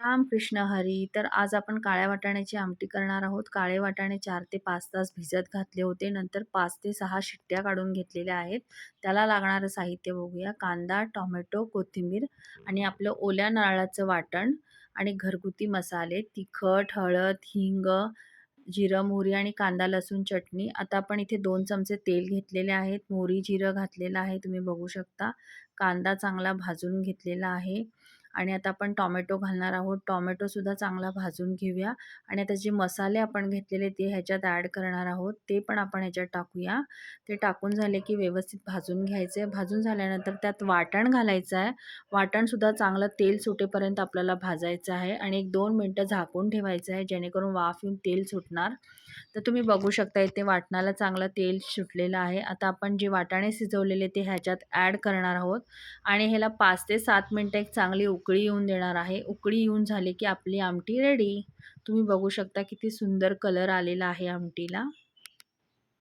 राम कृष्ण हरी. तर आज आपण काळ्या वाटाण्याची आमटी करणार आहोत. काळे वाटाणे चार ते पाच तास भिजत घातले होते. नंतर पाच ते सहा शिट्ट्या काढून घेतलेल्या आहेत. त्याला लागणारं साहित्य बघूया. कांदा टोमॅटो कोथिंबीर आणि आपलं ओल्या नारळाचं वाटण आणि घरगुती मसाले तिखट हळद हिंग जिरं मोहरी आणि कांदा लसूण चटणी. आता आपण इथे दोन चमचे तेल घेतलेले आहेत. मोहरी जिरं घातलेलं आहे. तुम्ही बघू शकता. कांदा चांगला भाजून घेतलेला आहे. आणि आता आपण टॉमॅटो घालणार आहोत. टॉमॅटोसुद्धा चांगला भाजून घेऊया आणि आता जे मसाले आपण घेतलेले ते ह्याच्यात ॲड करणार आहोत. ते पण आपण ह्याच्यात टाकूया. ते टाकून झाले की व्यवस्थित भाजून घ्यायचे भाजून झाल्यानंतर त्यात वाटण घालायचं आहे. वाटणसुद्धा चांगलं तेल सुटेपर्यंत आपल्याला भाजायचं आहे आणि एक दोन मिनटं झाकून ठेवायचं आहे जेणेकरून वाफ येऊन तेल सुटणार. तर तुम्ही बघू शकता इथे वाटणाला चांगलं तेल सुटलेलं आहे. आता आपण जे वाटाणे शिजवलेले ते ह्याच्यात ॲड करणार आहोत आणि ह्याला पाच ते सात मिनटं एक चांगली उकळी येऊन देणार आहे. उकळी येऊन झाली की आपली आमटी रेडी तुम्ही बघू शकता किती सुंदर कलर आलेला आहे आमटीला.